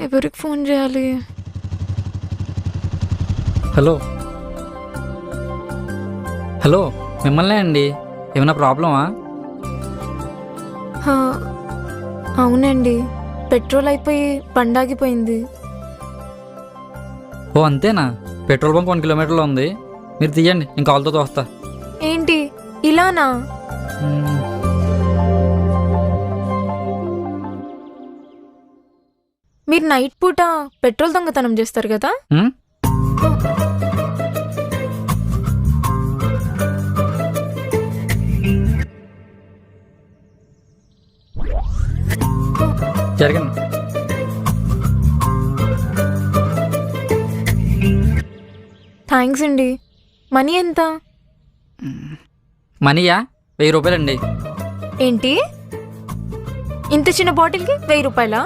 ఎవరికి ఫోన్ చేయాలి? Hello. Hello మిమ్మల్నే అండి. ఏమైనా ప్రాబ్లమా? హా, అవునండి. పెట్రోల్ అయిపోయి బండాగిపోయింది ఓ అంతేనా? పెట్రోల్ బంక్ వన్ కిలోమీటర్లో ఉంది. మీరు తీయండి నేను కాల్తో తోస్తా. ఏంటి? ఇలానా? మ్మ్. మీరు నైట్ పూట పెట్రోల్ దొంగతనం చేస్తారు కదా? జరగండి. థ్యాంక్స్ అండి. మనీ ఎంత? మనీయా? వెయ్యి రూపాయలండి. ఏంటి? ఇంత చిన్న బాటిల్కి వెయ్యి రూపాయలా?